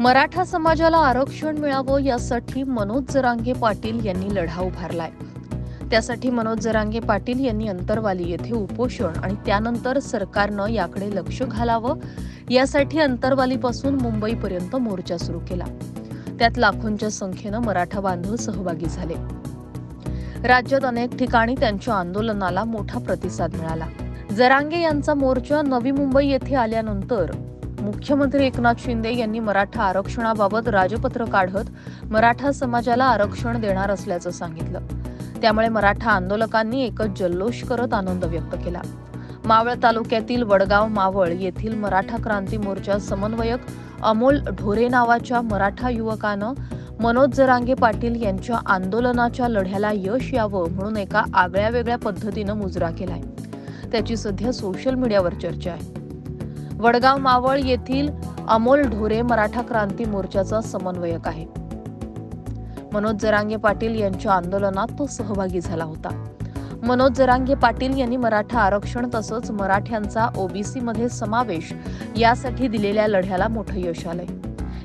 मराठा समाजाला आरक्षण मिळावं यासाठी मनोज जरांगे पाटील यांनी लढा उभारलाय त्यासाठी मनोज जरांगे पाटील यांनी अंतरवाली येथे उपोषण आणि त्यानंतर सरकारनं याकडे लक्ष घालावं यासाठी अंतरवालीपासून मुंबईपर्यंत मोर्चा सुरू केला. त्यात लाखोंच्या संख्येनं मराठा बांधव सहभागी झाले. राज्यात अनेक ठिकाणी त्यांच्या आंदोलनाला मोठा प्रतिसाद मिळाला. जरांगे यांचा मोर्चा नवी मुंबई येथे आल्यानंतर मुख्यमंत्री एकनाथ शिंदे यांनी मराठा आरक्षणाबाबत राजपत्र काढत मराठा समाजाला आरक्षण देणार असल्याचं सांगितलं. त्यामुळे मराठा आंदोलकांनी एकच जल्लोष करत आनंद व्यक्त केला. मावळ तालुक्यातील वडगाव मावळ येथील मराठा क्रांती मोर्चा समन्वयक अमोल ढोरे नावाच्या मराठा युवकानं मनोज जरांगे पाटील यांच्या आंदोलनाच्या लढ्याला यश यावं म्हणून एका आगळ्या वेगळ्या पद्धतीनं मुजरा केलाय. त्याची सध्या सोशल मीडियावर चर्चा आहे. वडगाव मावळ येथील अमोल ढोरे मराठा क्रांती मोर्चाचा समन्वयक आहे. मनोज जरांगे पाटील यांच्या आंदोलनात तो सहभागी झाला होता. मनोज जरांगे पाटील यांनी मराठा आरक्षण तसंच मराठ्यांचा ओबीसी मध्ये समावेश यासाठी दिलेल्या लढ्याला मोठं यश आलंय.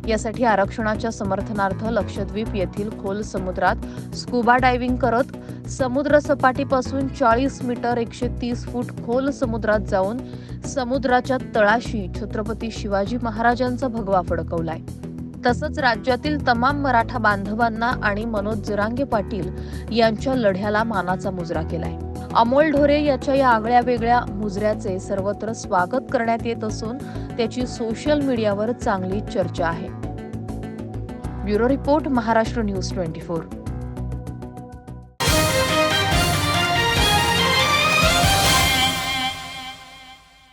यासाठी आरक्षणाच्या समर्थनार्थ लक्षद्वीप येथील खोल समुद्रात स्कुबा डायव्हिंग करत समुद्र सपाटीपासून चाळीस मीटर एकशे तीस फूट खोल समुद्रात जाऊन समुद्राच्या तळाशी छत्रपती शिवाजी महाराजांचा भगवा फडकवलाय. तसंच राज्यातील तमाम मराठा बांधवांना आणि मनोज जरांगे पाटील यांच्या लढ्याला मानाचा मुजरा केलाय. अमोल ढोरे याच्या या आगळ्या वेगळ्या मुजऱ्याचे सर्वत्र स्वागत करण्यात येत असून त्याची सोशल मीडियावर चांगली चर्चा आहे. Bureau report Maharashtra news twenty four.